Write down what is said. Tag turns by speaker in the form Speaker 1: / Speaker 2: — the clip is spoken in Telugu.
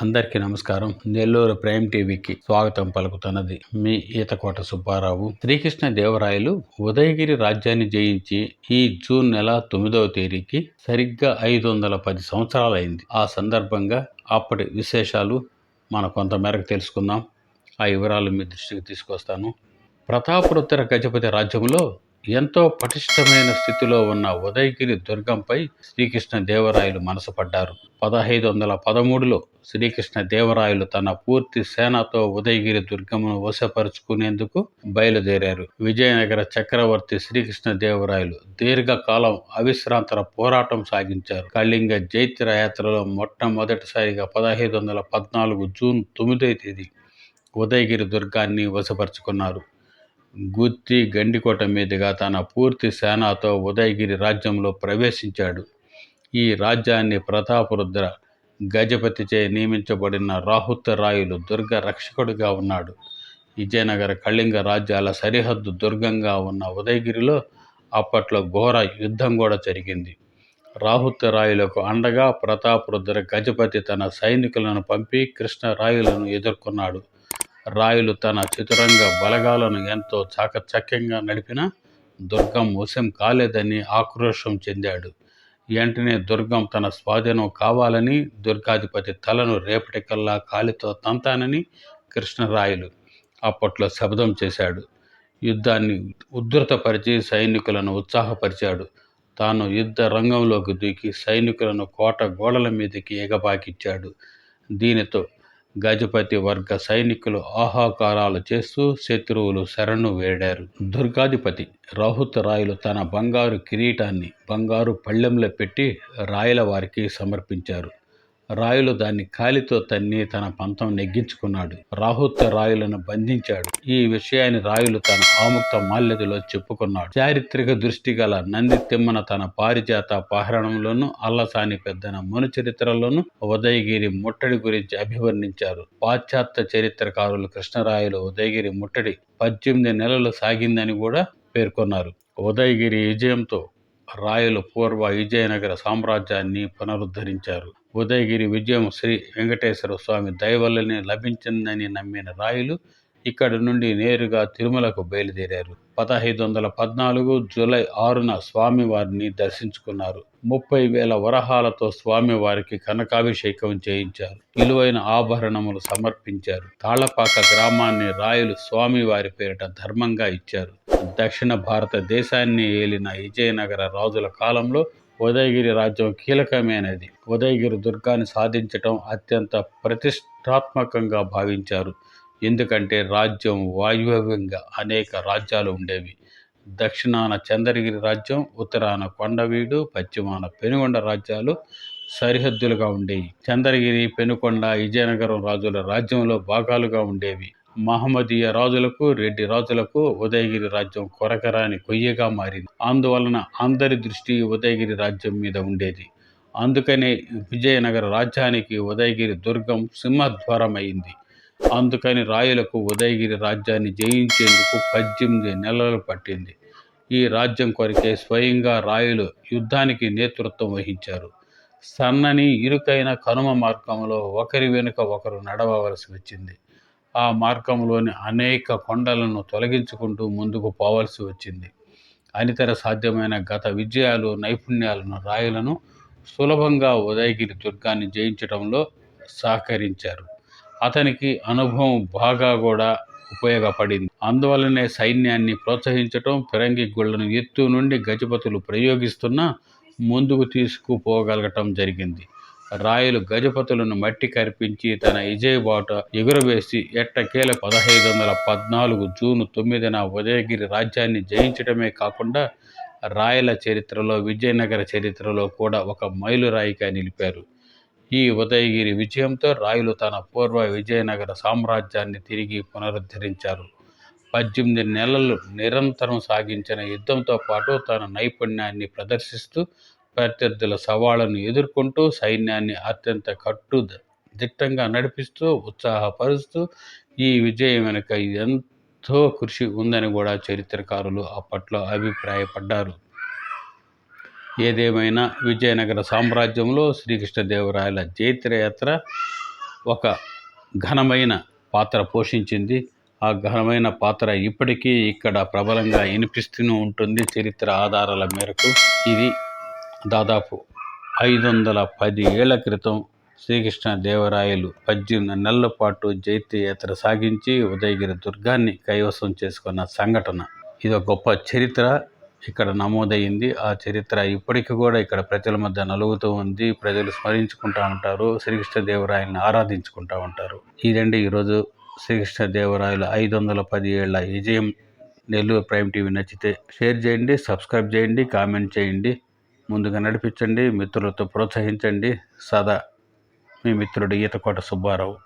Speaker 1: అందరికీ నమస్కారం. నెల్లూరు ప్రైమ్ టీవీకి స్వాగతం పలుకుతున్నది మీ ఈతకోట సుబ్బారావు. శ్రీకృష్ణ దేవరాయలు ఉదయగిరి రాజ్యాన్ని జయించి ఈ జూన్ నెల తొమ్మిదవ తేదీకి సరిగ్గా ఐదు వందల పది సంవత్సరాలైంది. ఆ సందర్భంగా అప్పటి విశేషాలు మన కొంత మేరకు తెలుసుకుందాం. ఆ వివరాలు మీ దృష్టికి తీసుకొస్తాను. ప్రతాపరుద్ర గజపతి రాజ్యంలో ఎంతో పటిష్టమైన స్థితిలో ఉన్న ఉదయగిరి దుర్గంపై శ్రీకృష్ణ దేవరాయలు పదహైదు వందల పదమూడులో శ్రీకృష్ణ దేవరాయలు తన పూర్తి సేనతో ఉదయగిరి దుర్గమును వశపరుచుకునేందుకు బయలుదేరారు. విజయనగర చక్రవర్తి శ్రీకృష్ణ దేవరాయలు దీర్ఘకాలం అవిశ్రాంతర పోరాటం సాగించారు. కళింగ జైత్ర యాత్రలో మొట్టమొదటిసారిగా పదహైదు వందల పద్నాలుగు జూన్ తొమ్మిదో తేదీ ఉదయగిరి దుర్గాన్ని వశపరుచుకున్నారు. గుత్తి గండికోట మీదుగా తన పూర్తి సేనతో ఉదయగిరి రాజ్యంలో ప్రవేశించాడు. ఈ రాజ్యాన్ని ప్రతాపరుద్ర గజపతిచే నియమించబడిన రాహుత రాయులు దుర్గ రక్షకుడిగా ఉన్నాడు. విజయనగర కళింగ రాజ్యాల సరిహద్దు దుర్గంగా ఉన్న ఉదయగిరిలో అప్పట్లో ఘోర యుద్ధం కూడా జరిగింది. రాహుత రాయులకు అండగా ప్రతాపరుద్ర గజపతి తన సైనికులను పంపి కృష్ణరాయులను ఎదుర్కొన్నాడు. రాయులు తన చతురంగ బలగాలను ఎంతో చాకచక్యంగా నడిపిన దుర్గం వశం కాలేదని ఆక్రోశం చెందాడు. వెంటనే దుర్గం తన స్వాధీనం కావాలని దుర్గాధిపతి తలను రేపటికల్లా కాలితో తంతానని కృష్ణరాయలు అప్పట్లో శబ్దం చేశాడు. యుద్ధాన్ని ఉద్ధృతపరిచి సైనికులను ఉత్సాహపరిచాడు. తాను యుద్ధ రంగంలోకి దూకి సైనికులను కోట గోడల మీదకి ఎగబాకిచ్చాడు. దీనితో గజపతి వర్గ సైనికులు ఆహాకారాలు చేస్తూ శత్రువులు శరణు వేడారు. దుర్గాధిపతి రాహుత్ రాయలు తన బంగారు కిరీటాన్ని బంగారు పళ్ళెంలో పెట్టి రాయల వారికి సమర్పించారు. రాయులు దాన్ని కాలితో తన్ని తన పంతం నెగ్గించుకున్నాడు. రాహుత్య రాయులను బంధించాడు. ఈ విషయాన్ని రాయులు తన ఆముక్త మాల్యతలో చెప్పుకున్నాడు. చారిత్రక దృష్టి గల నంది తిమ్మన తన పారిజాత పహరణంలోను అల్లసాని పెద్దన మను చరిత్రలోను ఉదయగిరి ముట్టడి గురించి అభివర్ణించారు. పాశ్చాత్య చరిత్రకారులు కృష్ణరాయులు ఉదయగిరి ముట్టడి పద్దెనిమిది నెలలు సాగిందని కూడా పేర్కొన్నారు. ఉదయగిరి విజయంతో రాయలు పూర్వ విజయనగర సామ్రాజ్యాన్ని పునరుద్ధరించారు. ఉదయగిరి విజయం శ్రీ వెంకటేశ్వర స్వామి దయవల్లనే లభించిందని నమ్మిన రాయలు ఇక్కడి నుండి నేరుగా తిరుమలకు బయలుదేరారు. పదహైదు వందల పద్నాలుగు జూలై ఆరున స్వామివారిని దర్శించుకున్నారు. ముప్పై వేల వరహాలతో స్వామివారికి కనకాభిషేకం చేయించారు. విలువైన ఆభరణములు సమర్పించారు. తాళపాక గ్రామాన్ని రాయలు స్వామివారి పేరిట ధర్మంగా ఇచ్చారు. దక్షిణ భారతదేశాన్ని ఏలిన విజయనగర రాజుల కాలంలో ఉదయగిరి రాజ్యం కీలకమైనది. ఉదయగిరి దుర్గాన్ని సాధించటం అత్యంత ప్రతిష్టాత్మకంగా భావించారు. ఎందుకంటే రాజ్యం వాయువ్యంగా అనేక రాజ్యాలు ఉండేవి. దక్షిణాన చంద్రగిరి రాజ్యం ఉత్తరాన కొండవీడు పశ్చిమాన పెనుగొండ రాజ్యాలు సరిహద్దులుగా ఉండేవి. చంద్రగిరి పెనుకొండ విజయనగరం రాజుల రాజ్యంలో భాగాలుగా ఉండేవి. మహమ్మదీయ రాజులకు రెడ్డి రాజులకు ఉదయగిరి రాజ్యం కొరకరాని కొయ్యగా మారింది. అందువలన అందరి దృష్టి ఉదయగిరి రాజ్యం మీద ఉండేది. అందుకనే విజయనగర రాజ్యానికి ఉదయగిరి దుర్గం సింహద్వారం అయింది అందుకని రాయులకు ఉదయగిరి రాజ్యాన్ని జయించేందుకు పద్దెనిమిది నెలలు పట్టింది. ఈ రాజ్యం కొరకే స్వయంగా రాయులు యుద్ధానికి నేతృత్వం వహించారు. సన్నని ఇరుకైన కనుమ మార్గంలో ఒకరి వెనుక ఒకరు నడవవలసి వచ్చింది. ఆ మార్గంలోని అనేక కొండలను తొలగించుకుంటూ ముందుకు పోవలసి వచ్చింది. అనితర సాధ్యమైన గత విజయాలు నైపుణ్యాలను రాయులను సులభంగా ఉదయగిరి దుర్గాన్ని జయించడంలో సహకరించారు. అతనికి అనుభవం బాగా కూడా ఉపయోగపడింది. అందువల్లనే సైన్యాన్ని ప్రోత్సహించటం ఫిరంగి గుళ్ళను ఎత్తు నుండి గజపతులు ప్రయోగిస్తున్నా ముందుకు తీసుకుపోగలగటం జరిగింది. రాయలు గజపతులను మట్టి కరిపించి తన విజయబాట ఎగురవేసి ఎట్టకేల పదహైదు వందల పద్నాలుగు జూన్ తొమ్మిదిన ఉదయగిరి రాజ్యాన్ని జయించడమే కాకుండా రాయల చరిత్రలో విజయనగర చరిత్రలో కూడా ఒక మైలురాయిగా నిలిపారు. ఈ ఉదయగిరి విజయంతో రాయలు తన పూర్వ విజయనగర సామ్రాజ్యాన్ని తిరిగి పునరుద్ధరించారు. పద్దెనిమిది నెలలు నిరంతరం సాగించిన యుద్ధంతో పాటు తన నైపుణ్యాన్ని ప్రదర్శిస్తూ ప్రత్యర్థుల సవాళ్ళను ఎదుర్కొంటూ సైన్యాన్ని అత్యంత కట్టు దిట్టంగా నడిపిస్తూ ఉత్సాహపరుస్తూ ఈ విజయం వెనుక ఎంతో కృషి ఉందని కూడా చరిత్రకారులు అప్పట్లో అభిప్రాయపడ్డారు. ఏదేమైనా విజయనగర సామ్రాజ్యంలో శ్రీకృష్ణదేవరాయల జైత్రయాత్ర ఒక ఘనమైన పాత్ర పోషించింది. ఆ ఘనమైన పాత్ర ఇప్పటికీ ఇక్కడ ప్రబలంగా వినిపిస్తూనే ఉంటుంది చరిత్ర ఆధారాల మేరకు. ఇది దాదాపు ఐదు వందల పది ఏళ్ళ క్రితం శ్రీకృష్ణదేవరాయలు పద్దెనిమిది నెలల పాటు జైత్యయాత్ర సాగించి ఉదయగిరి దుర్గాన్ని కైవసం చేసుకున్న సంఘటన. ఇది ఒక గొప్ప చరిత్ర. ఇక్కడ నమోదైంది ఆ చరిత్ర ఇప్పటికీ కూడా ఇక్కడ ప్రజల మధ్య నలుగుతూ ఉంది. ప్రజలు స్మరించుకుంటా ఉంటారు. శ్రీకృష్ణదేవరాయల్ని ఆరాధించుకుంటూ ఆరాధించుకుంటా ఉంటారు. ఇదండి ఈరోజు శ్రీకృష్ణదేవరాయలు ఐదు వందల పది ఏళ్ళ విజయం. నెల్లూరు ప్రైమ్ టీవీ నచ్చితే షేర్ చేయండి సబ్స్క్రైబ్ చేయండి కామెంట్ చేయండి. ముందుగా నడిపించండి మిత్రులతో ప్రోత్సహించండి. సదా మీ మిత్రుడు ఈతకోట సుబ్బారావు.